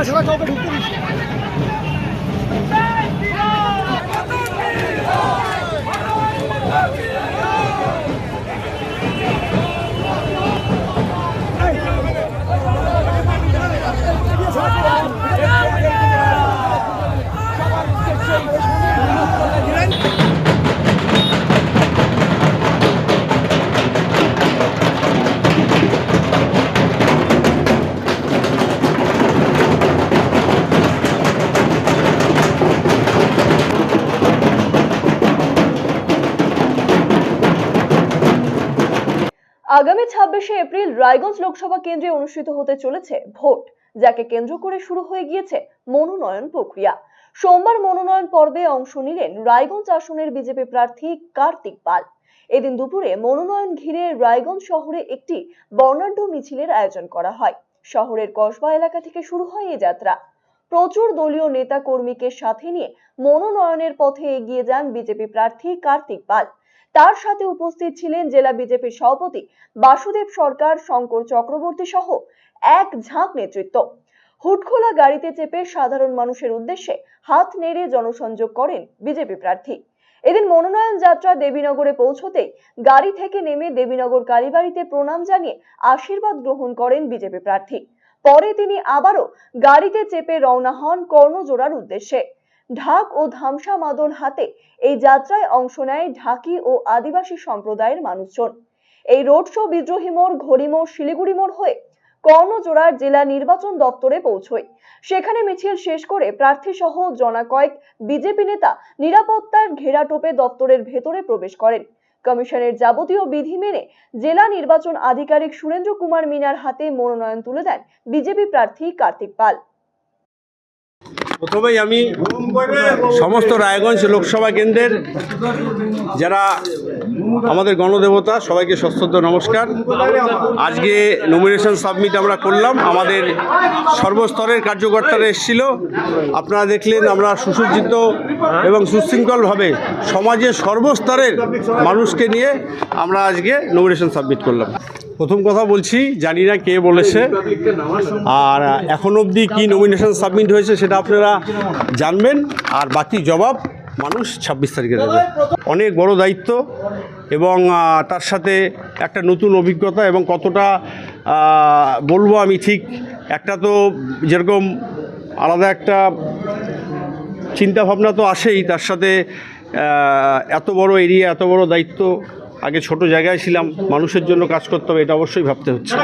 ajudar a salvar o turista. আগামী ছাব্বিশে April Raiganj Lok Sabha কেন্দ্রে অনুষ্ঠিত হতে চলেছে ভোট, যাকে কেন্দ্র করে শুরু হয়ে গিয়েছে মনোনয়ন প্রক্রিয়া। সোমবার মনোনয়ন পর্বে অংশ নিলেন রায়গঞ্জ আসনের বিজেপি প্রার্থী কার্তিক পাল। এদিন দুপুরে মনোনয়ন ঘিরে রায়গঞ্জ শহরে একটি বর্ণাঢ্য মিছিলের আয়োজন করা হয়। শহরের কসবা এলাকা থেকে শুরু হয় এই যাত্রা। প্রচুর দলীয় নেতা কর্মীকে সাথে নিয়ে মনোনয়নের পথে এগিয়ে যান বিজেপি প্রার্থী কার্তিক পাল। তার সাথে উপস্থিত ছিলেন জেলা বিজেপির সভাপতি বাসুদেব সরকার, শঙ্কর চক্রবর্তী সহ এক ঝাঁক নেতৃত্ব। হুটখোলা গাড়িতে চেপে সাধারণ মানুষের উদ্দেশ্যে হাত নেড়ে জনসংযোগ করেন বিজেপি প্রার্থী। এদিন মনোনয়ন যাত্রা দেবীনগরে পৌঁছতেই গাড়ি থেকে নেমে দেবীনগর কালীবাড়িতে প্রণাম জানিয়ে আশীর্বাদ গ্রহণ করেন বিজেপি প্রার্থী। পরে তিনি আবারও গাড়িতে চেপে রওনা হন কর্ণজোড়ার উদ্দেশ্যে। ঢাক ও ধামসা মাদল হাতে এই যাত্রায় অংশ নেয় ঢাকি ও আদিবাসী সম্প্রদায়ের মানুষজন। এই রোড শো বিদ্রোহী মোড়, ঘড়ি মোড়, শিলিগুড়ি মোড় হয়ে কর্ণজোড়ার জেলা নির্বাচন দপ্তরে পৌঁছয়। সেখানে মিছিল শেষ করে প্রার্থী সহ জনা কয়েক বিজেপি নেতা নিরাপত্তার ঘেরাটোপে দপ্তরের ভেতরে প্রবেশ করেন। কমিশনের যাবতীয় বিধি মেনে জেলা নির্বাচন আধিকারিক সুরেন্দ্র কুমার মিনার হাতে মনোনয়ন তুলে দেন বিজেপি প্রার্থী কার্তিক পাল। প্রথমেই আমি সমস্ত রায়গঞ্জ লোকসভা কেন্দ্রের যারা আমাদের গণদেবতা, সবাইকে সশ্রদ্ধ নমস্কার। আজকে নমিনেশন সাবমিট আমরা করলাম। আমাদের সর্বস্তরের কার্যকর্তারা এসেছিল। আপনারা দেখলেন আমরা সুসজ্জিত এবং সুশৃঙ্খলভাবে সমাজের সর্বস্তরের মানুষকে নিয়ে আমরা আজকে নমিনেশন সাবমিট করলাম। প্রথম কথা বলছি, জানি না কে বলেছে। আর এখন অবধি কী নমিনেশন সাবমিট হয়েছে সেটা আপনারা জানবেন। আর বাকি জবাব মানুষ ছাব্বিশ তারিখে দেবে। অনেক বড় দায়িত্ব এবং তার সাথে একটা নতুন অভিজ্ঞতা এবং কতটা বলব আমি ঠিক, একটা তো যেরকম আলাদা একটা চিন্তাভাবনা তো আসেই, তার সাথে এত বড় এরিয়া এত বড় দায়িত্ব আগে ছোট জায়গায় ছিলাম মানুষের জন্য কাজ করতে হবে এটা অবশ্যই ভাবতে হচ্ছে।